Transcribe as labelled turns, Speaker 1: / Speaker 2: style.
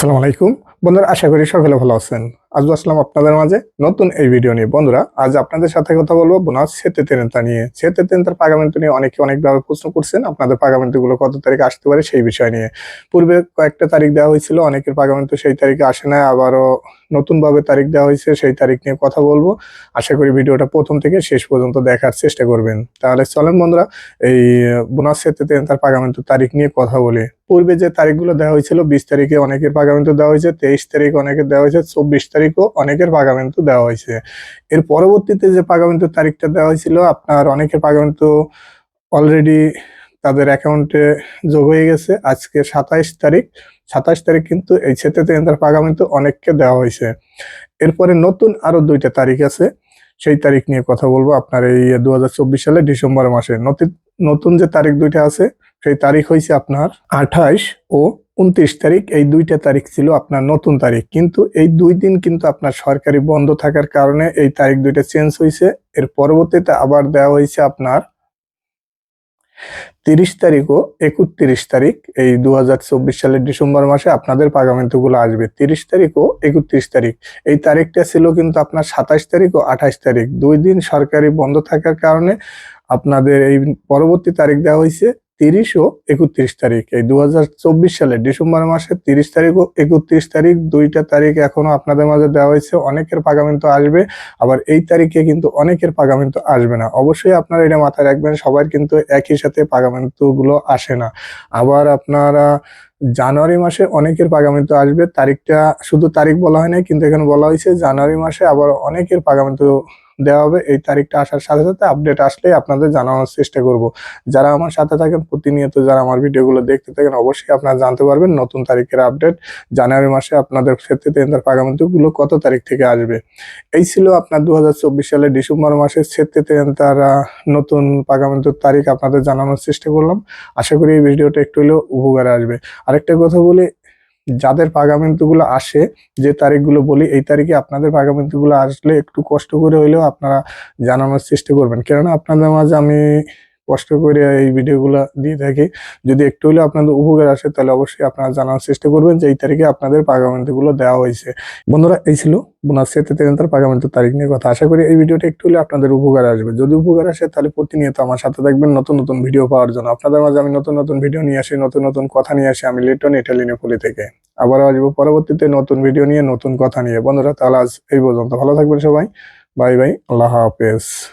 Speaker 1: আসসালামু আলাইকুম। বন্ধুরা, আশা করি সকলে ভালো আছেন। আজ আসলাম আপনাদের মাঝে নতুন এই ভিডিও নিয়ে। বন্ধুরা, আজ আপনাদের সাথে কথা বলব বোনাস সেতে তেনেতা নিয়ে। সেতে তেনেতার পাগামেন্ট নিয়ে অনেকে অনেকভাবে প্রশ্ন করছেন, আপনাদের পাগামেন্টগুলো কত তারিখ আসতে পারে সেই বিষয় নিয়ে। পূর্বে কয়েকটা তারিখ দেওয়া হয়েছিল, অনেকের পাগামেন্ট সেই তারিখে আসে না আবারও নতুন ভাবে তারিখ দেওয়া হয়েছে, সেই তারিখ নিয়ে কথা বলব। আশা করি ভিডিওটা প্রথম থেকে শেষ পর্যন্ত দেখার চেষ্টা করবেন। তাহলে চলেন বন্ধুরা, এই বোনাস সেতে তেনেতার পাগামেন্টের তারিখ নিয়ে কথা বলি। পূর্বে যে তারিখগুলো দেওয়া হয়েছিল, বিশ তারিখে অনেকের পাগামেন্ট দেওয়া হয়েছে, তেইশ তারিখ অনেকের দেওয়া হয়েছে, চব্বিশ তারিখও অনেকের পাগামেন্ট দেওয়া হয়েছে। এর পরবর্তীতে যে পাগামেন্টের তারিখটা দেওয়া হয়েছিল, আপনার অনেকের পাগামেন্ট অলরেডি তাদের অ্যাকাউন্টে যোগ হয়ে গেছে। আজকে সাতাইশ তারিখ সাতাইশ তারিখ কিন্তু এই সেতে তার পাগামেন্ট অনেককে দেওয়া হয়েছে। এরপরে নতুন আরও দুইটা তারিখ আছে, সেই তারিখ নিয়ে কথা বলব। আপনার এই দু সালে ডিসেম্বর মাসে নতুন যে তারিখ দুইটা আছে সেই তারিখ হয়েছে আপনার আঠাইশ ও উনত্রিশ তারিখ। এই দুইটা তারিখ ছিল আপনার নতুন তারিখ। কিন্তু এই দুই দিন কিন্তু আপনার সরকারি বন্ধ থাকার কারণে এই তারিখ দুইটা চেঞ্জ হয়েছে এর পরবর্তীতে আবার দেওয়া হয়েছে আপনার তিরিশ তারিখ ও একত্রিশ তারিখ। এই দু হাজার চব্বিশ সালের ডিসেম্বর মাসে আপনাদের পাগামেন্টগুলো আসবে। তিরিশ তারিখ ও একত্রিশ তারিখ। এই তারিখটা ছিল কিন্তু আপনার সাতাশ তারিখ ও আঠাশ তারিখ। দুই দিন সরকারি বন্ধ থাকার কারণে আপনাদের এই পরবর্তী তারিখ দেওয়া হয়েছে তিরিশ ও একত্রিশ তারিখ। এই দু সালের ডিসেম্বর মাসের তিরিশ তারিখ ও একত্রিশ তারিখ দুইটা তারিখ এখনও আপনাদের মাঝে দেওয়া হয়েছে। অনেকের পাগামেন্ট আসবে, আবার এই তারিখে কিন্তু অনেকের পাগামেন্ট আসবে না। অবশ্যই আপনারা এটা মাথায় রাখবেন, সবার কিন্তু একই সাথে পাগামেন্টগুলো আসে না। আবার আপনারা জানুয়ারি মাসে অনেকের পাগামেন্ট আসবে, তারিখটা শুধু তারিখ বলা হয় না কিন্তু এখানে বলা হয়েছে জানুয়ারি মাসে আবার অনেকের পাগামেন্ট দেওয়া হবে, এই তারিখটা আসার সাথে সাথে আপডেট আসলে আপনাদের জানানোর চেষ্টা করব। যারা আমার সাথে থাকেন, প্রতিনিয়ত যারা আমার ভিডিওগুলো দেখতে থাকেন, অবশ্যই আপনারা জানতে পারবেন নতুন তারিখের আপডেট জানুয়ারি মাসে আপনাদের ক্ষেত্রে তেন্দার পাগামেন্টগুলো কত তারিখ থেকে আসবে। এই ছিল আপনার দু সালের ডিসেম্বর মাসের ক্ষেত্রে তার নতুন পাগামেন্টের তারিখ আপনাদের জানানোর চেষ্টা করলাম। আশা করি এই ভিডিওটা একটু হলেও উপকারে আসবে। আরেকটা কথা বলি যাদের পাগামেন্টগুলো আসে, যে তারিখগুলো বলি, এই তারিখে আপনাদের পাগামেন্টগুলো আসলে একটু কষ্ট করে হইলেও আপনারা জানানোর চেষ্টা করবেন। কেননা আপনাদের মাঝে আমি কষ্ট করে এই ভিডিওগুলো দিয়ে থাকি। যদি একটু হলেও আপনাদের উপকার আসে, তাহলে অবশ্যই আপনারা জানার চেষ্টা করবেন যে এই তারিখে আপনাদের পাগামেন্টগুলো দেওয়া হয়েছে। বন্ধুরা, এই ছিল বোনাস সেতে তার পাগামেন্টের তারিখ নিয়ে কথা। আশা করি এই ভিডিওটা একটু হলে আপনাদের উপকার আসবে। যদি উপকার আসে, তাহলে প্রতিনিয়ত আমার সাথে থাকবেন নতুন নতুন ভিডিও পাওয়ার জন্য। আপনাদের মাঝে আমি নতুন নতুন ভিডিও নিয়ে আসি, নতুন নতুন কথা নিয়ে আসি। আমি লিটন ইটালিনে ফুলি থেকে। আবারও আসব পরবর্তীতে নতুন ভিডিও নিয়ে, নতুন কথা নিয়ে। বন্ধুরা, তাহলে আজ এই পর্যন্ত। ভালো থাকবেন সবাই। Bye bye. আল্লাহ হাফেজ।